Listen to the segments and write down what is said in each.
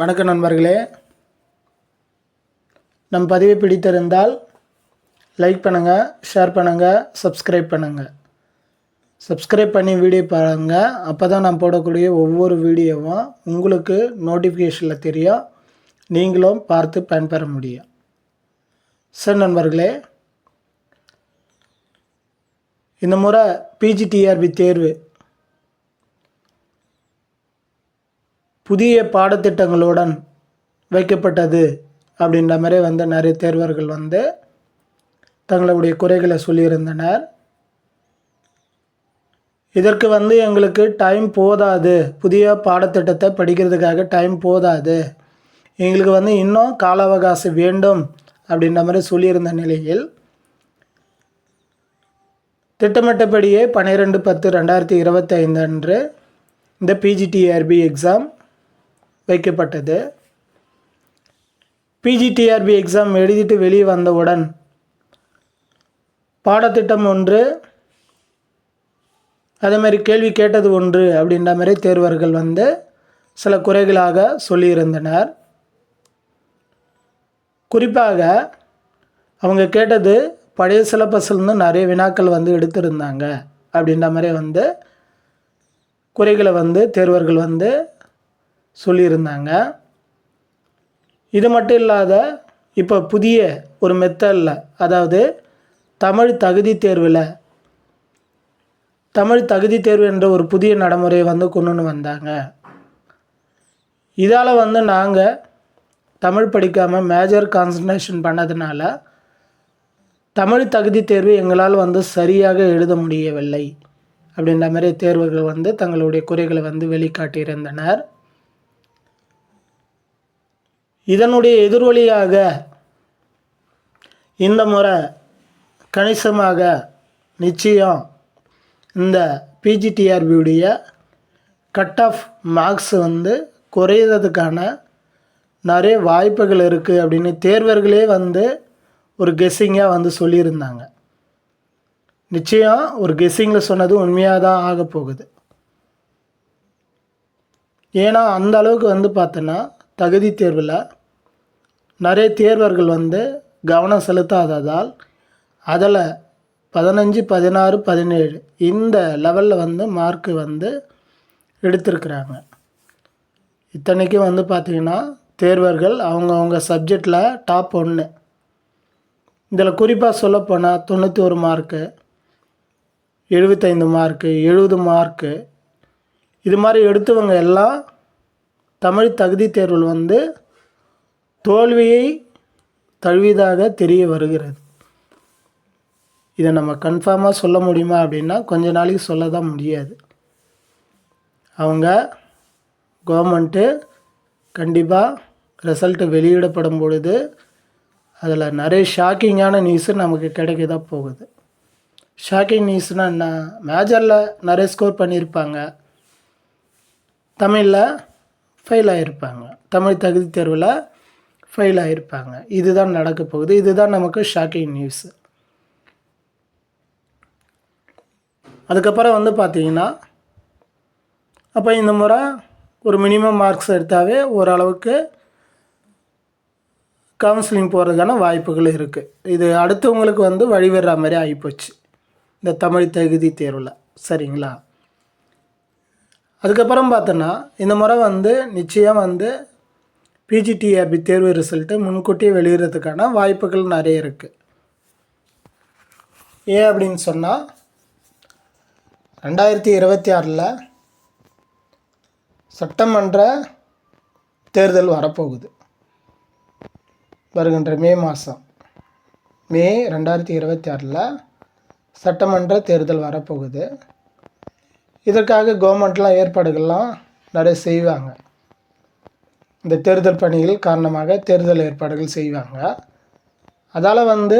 வணக்கம் நண்பர்களே. நம் பதிவை பிடித்திருந்தால் லைக் பண்ணுங்கள் ஷேர் பண்ணுங்கள் சப்ஸ்கிரைப் பண்ணுங்கள் சப்ஸ்கிரைப் பண்ணி வீடியோ பாருங்கள் அப்போ தான் நான் போடக்கூடிய ஒவ்வொரு வீடியோவும் உங்களுக்கு நோட்டிஃபிகேஷனில் தெரியும். நீங்களும் பார்த்து பயன்பெற முடியும். சார் நண்பர்களே. இந்த முறை பிஜிடிஆர்பி தேர்வு புதிய பாடத்திட்டங்களுடன் வைக்கப்பட்டது அப்படின்ற மாதிரி வந்து நிறைய தேர்வர்கள் வந்து தங்களுடைய குறைகளை சொல்லியிருந்தனர். இதற்கு வந்து எங்களுக்கு டைம் போதாது. புதிய பாடத்திட்டத்தை படிக்கிறதுக்காக டைம் போதாது. எங்களுக்கு வந்து இன்னும் கால அவகாசம் வேண்டும் அப்படின்ற மாதிரி சொல்லியிருந்த நிலையில் திட்டமிட்டபடியே பன்னிரெண்டு பத்து ரெண்டாயிரத்தி இருபத்தைந்து அன்று இந்த பிஜிடிஆர்பி எக்ஸாம் வைக்கப்பட்டது. பிஜிடிஆர்பி எக்ஸாம் எழுதிட்டு வெளியே வந்தவுடன் பாடத்திட்டம் ஒன்று அதே மாதிரி கேள்வி கேட்டது ஒன்று அப்படின்ற மாதிரி தேர்வர்கள் வந்து சில குறைகளாக சொல்லியிருந்தனர். குறிப்பாக அவங்க கேட்டது பழைய சிலபஸ்லேருந்து நிறைய வினாக்கள் வந்து எடுத்திருந்தாங்க அப்படின்ற மாதிரி வந்து குறைகளை வந்து தேர்வர்கள் வந்து சொல்லியிருந்தாங்க. இது மட்டும் இல்லாத இப்போ புதிய ஒரு மெத்தடில் அதாவது தமிழ் தகுதி தேர்வில் தமிழ் தகுதி தேர்வு என்ற ஒரு புதிய நடைமுறையை வந்து கொண்டுன்னு வந்தாங்க. இதால் வந்து நாங்கள் தமிழ் படிக்காமல் மேஜர் கான்சன்ட்ரேஷன் பண்ணதுனால தமிழ் தகுதி தேர்வு எங்களால் வந்து சரியாக எழுத முடியவில்லை. அப்படின்ற மாதிரி தேர்வுகள் வந்து தங்களுடைய குறைகளை வந்து வெளிக்காட்டியிருந்தனர். இதனுடைய எதிர்வொலியாக இந்த முறை கணிசமாக நிச்சயம் இந்த பிஜிடிஆர்பியுடைய கட் ஆஃப் மார்க்ஸ் வந்து குறையிறதுக்கான நிறைய வாய்ப்புகள் இருக்குது அப்படின்னு தேர்வர்களே வந்து ஒரு கெஸ்ஸிங்காக வந்து சொல்லியிருந்தாங்க. நிச்சயம் ஒரு கெஸ்ஸிங்கில் சொன்னது உண்மையாக தான் ஆக போகுது. ஏன்னா அந்த அளவுக்கு வந்து பார்த்தோன்னா தகுதி தேர்வில் நிறைய தேர்வர்கள் வந்து கவனம் செலுத்தாததால் அதில் பதினஞ்சு பதினாறு பதினேழு இந்த லெவலில் வந்து மார்க்கு வந்து எடுத்திருக்கிறாங்க. இத்தனைக்கும் வந்து பார்த்திங்கன்னா தேர்வர்கள் அவங்கவுங்க சப்ஜெக்டில் டாப் ஒன்று. இதில் குறிப்பாக சொல்லப்போனால் தொண்ணூற்றி ஒரு மார்க்கு எழுபத்தைந்து மார்க்கு எழுபது மார்க்கு. இது மாதிரி எடுத்தவங்க எல்லாம் தமிழ் தகுதி தேர்வில் வந்து தோல்வியை தழுவியதாக தெரிய வருகிறது. இதை நம்ம கன்ஃபார்மாக சொல்ல முடியுமா அப்படின்னா கொஞ்ச நாளைக்கு சொல்ல தான் முடியாது. அவங்க கவர்மெண்ட்டு கண்டிப்பாக ரிசல்ட்டு வெளியிடப்படும் பொழுது அதில் நிறைய ஷாக்கிங்கான நியூஸு நமக்கு கிடைக்க தான் போகுது ஷாக்கிங் நியூஸ்னால் என்ன? மேஜரில் நிறைய ஸ்கோர் பண்ணியிருப்பாங்க. தமிழில் ஃபெயில் ஆகிருப்பாங்க தமிழ் தகுதி தேர்வில் ஃபெயில் ஆகியிருப்பாங்க இதுதான் நடக்க போகுது. இதுதான் நமக்கு ஷாக்கிங் நியூஸ் அதுக்கப்புறம் வந்து பார்த்தீங்கன்னா அப்போ இந்த முறை ஒரு மினிமம் மார்க்ஸ் எடுத்தாவே ஓரளவுக்கு கவுன்சிலிங் போகிறதுக்கான வாய்ப்புகள் இருக்குது இது அடுத்தவங்களுக்கு வந்து வழிவிடுற மாதிரி ஆகிப்போச்சு. இந்த தமிழ் தகுதி தேர்வில். சரிங்களா? அதுக்கப்புறம் பார்த்தோன்னா இந்த முறை வந்து நிச்சயம் வந்து பிஜிடிஆர்பி தேர்வு ரிசல்ட்டு முன்கூட்டியே வெளியிடுறதுக்கான வாய்ப்புகள் நிறைய இருக்குது ஏன் அப்படின்னு சொன்னால் ரெண்டாயிரத்தி இருபத்தி ஆறில் சட்டமன்ற தேர்தல் வரப்போகுது. வருகின்ற மே மாதம் மே ரெண்டாயிரத்தி இருபத்தி ஆறில் சட்டமன்ற தேர்தல் வரப்போகுது. இதற்காக கவர்மெண்ட்லாம் ஏற்பாடுகள்லாம் நிறைய செய்வாங்க. இந்த தேர்தல் பணிகள் காரணமாக தேர்தல் ஏற்பாடுகள் செய்வாங்க. அதால் வந்து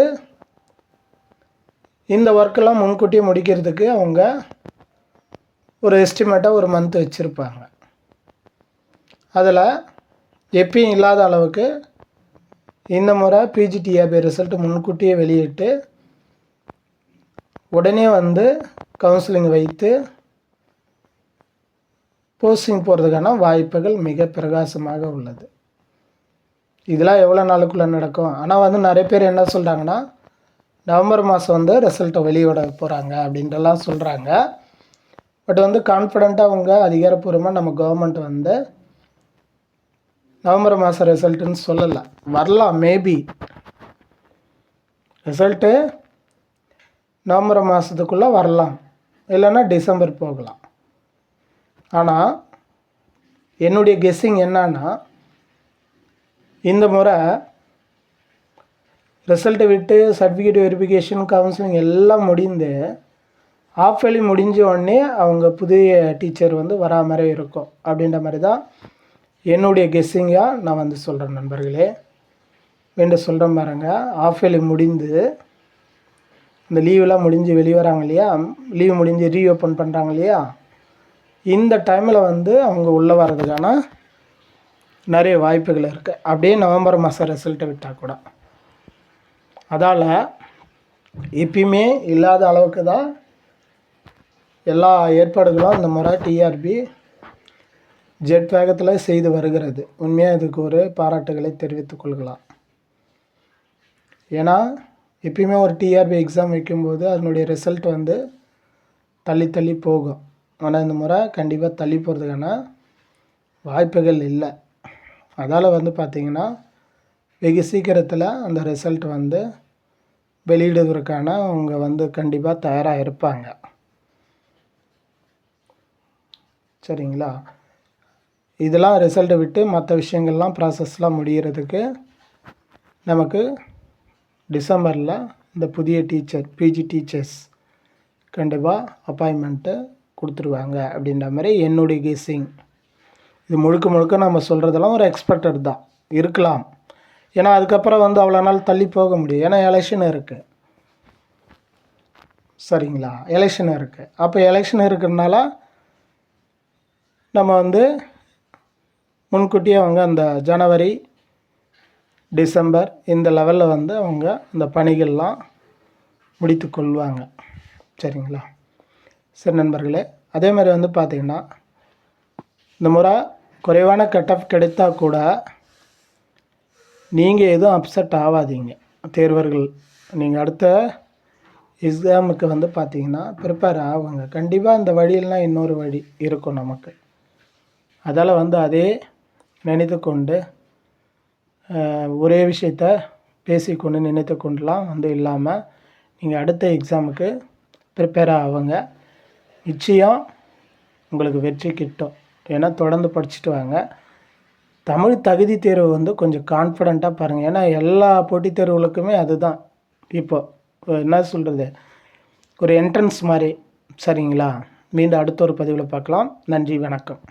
இந்த ஒர்க்கெல்லாம் முன்கூட்டியே முடிக்கிறதுக்கு அவங்க ஒரு எஸ்டிமேட்டாக ஒரு மந்த் வச்சுருப்பாங்க. அதில் எப்பயும் இல்லாத அளவுக்கு இந்த முறை பிஜிடிஏபி ரிசல்ட் முன்கூட்டியே வெளியிட்டு உடனே வந்து கவுன்சிலிங் வைத்து போஸ்டிங் போகிறதுக்கான வாய்ப்புகள் மிக பிரகாசமாக உள்ளது. இதெல்லாம் எவ்வளோ நாளுக்குள்ளே நடக்கும்? ஆனால் வந்து நிறைய பேர் என்ன சொல்கிறாங்கன்னா நவம்பர் மாதம் வந்து ரிசல்ட்டை வெளியிட போகிறாங்க அப்படின்றலாம் சொல்கிறாங்க பட் வந்து கான்ஃபிடெண்ட்டாக அவங்க அதிகாரப்பூர்வமாக நம்ம கவர்மெண்ட் வந்து நவம்பர் மாதம் ரிசல்ட்டுன்னு சொல்லலை. வரலாம் மேபி ரிசல்ட்டு நவம்பர் மாதத்துக்குள்ளே வரலாம். இல்லைன்னா டிசம்பர் போகலாம். ஆனால் என்னுடைய கெஸ்ஸிங் என்னன்னா இந்த முறை ரிசல்ட்டை விட்டு சர்டிஃபிகேட் வெரிஃபிகேஷன் கவுன்சிலிங் எல்லாம் முடிந்து ஆஃப் வேலி முடிஞ்ச உடனே அவங்க புதிய டீச்சர் வந்து வரா மாதிரி இருக்கும். அப்படின்ற மாதிரி தான் என்னுடைய கெஸ்ஸிங்காக நான் வந்து சொல்கிறேன் நண்பர்களே. மீண்டும் சொல்கிறேன் பாருங்க ஆஃப் வேலி முடிந்து இந்த லீவெலாம் முடிஞ்சு வெளியே வராங்க இல்லையா? லீவ் முடிஞ்சு ரீஓப்பன் பண்ணுறாங்க இல்லையா? இந்த டைமில் வந்து அவங்க உள்ளே வர்றதுக்கான நிறைய வாய்ப்புகள் இருக்குது அப்படியே நவம்பர் மாதம் ரிசல்ட்டை விட்டால் கூட. அதால் எப்பயுமே இல்லாத அளவுக்கு தான் எல்லா ஏற்பாடுகளும் இந்த முறை டிஆர்பி ஜெட் வேகத்தில் செய்து வருகிறது. உண்மையாக இதுக்கு ஒரு பாராட்டுகளை தெரிவித்துக் கொள்கலாம். ஏன்னா எப்பயுமே ஒரு டிஆர்பி எக்ஸாம் வைக்கும்போது அதனுடைய ரிசல்ட் வந்து தள்ளி தள்ளி போகும். ஆனால் இந்த முறை கண்டிப்பாக தள்ளி போகிறதுக்கான வாய்ப்புகள் இல்லை. அதால் வந்து பார்த்திங்கன்னா வெகு சீக்கிரத்தில் அந்த ரிசல்ட் வந்து வெளியிடுவதற்கான அவங்க வந்து கண்டிப்பாக தயாராக இருப்பாங்க. சரிங்களா? இதெல்லாம் ரிசல்ட்டை விட்டு மற்ற விஷயங்கள்லாம் ப்ராசஸ்லாம் முடிகிறதுக்கு நமக்கு டிசம்பரில் இந்த புதிய டீச்சர் பிஜி டீச்சர்ஸ் கண்டிப்பாக அப்பாயின்மெண்ட்டு கொடுத்துருவாங்க அப்படின்ற மாதிரி என்னுடைய கெஸ்ஸிங் இது முழுக்க முழுக்க நம்ம சொல்கிறதெல்லாம் ஒரு எக்ஸ்பெக்டட் தான். இருக்கலாம். ஏன்னா அதுக்கப்புறம் வந்து அவ்வளோ நாள் தள்ளி போக முடியும். ஏன்னா எலெக்ஷன் இருக்குது சரிங்களா? எலெக்ஷன் இருக்குது அப்போ எலெக்ஷன் இருக்கிறதுனால நம்ம வந்து முன்கூட்டியே அவங்க அந்த ஜனவரி டிசம்பர் இந்த லெவலில் வந்து அவங்க இந்த பணிகள்லாம் முடித்து கொள்வாங்க. சரிங்களா? சரி நண்பர்களே அதே மாதிரி வந்து பார்த்திங்கன்னா இந்த முறை குறைவான கட் ஆஃப் கிடைத்தா கூட நீங்கள் எதுவும் அப்செட் ஆகாதீங்க. தேர்வர்கள் நீங்கள் அடுத்த எக்ஸாமுக்கு வந்து பார்த்தீங்கன்னா ப்ரிப்பேர் ஆகுங்க. கண்டிப்பாக இந்த வழியெல்லாம் இன்னொரு வழி இருக்கும் நமக்கு. அதால் வந்து அதே நினைத்து கொண்டு ஒரே விஷயத்த பேசிக்கொண்டு நினைத்து கொண்டுலாம் வந்து இல்லாமல் நீங்கள் அடுத்த எக்ஸாமுக்கு ப்ரிப்பேர் ஆகுங்க. நிச்சயம் உங்களுக்கு வெற்றி கிட்டும். ஏன்னா தொடர்ந்து படிச்சுட்டு வாங்க. தமிழ் தகுதி தேர்வு வந்து கொஞ்சம் கான்ஃபிடெண்ட்டாக பாருங்கள் ஏன்னா எல்லா போட்டித் தேர்வுகளுக்குமே அதுதான். இப்போது இப்போ என்ன சொல்கிறது ஒரு என்ட்ரன்ஸ் மாதிரி. சரிங்களா? மீண்டும் அடுத்த ஒரு பதிவில் பார்க்கலாம். நன்றி வணக்கம்.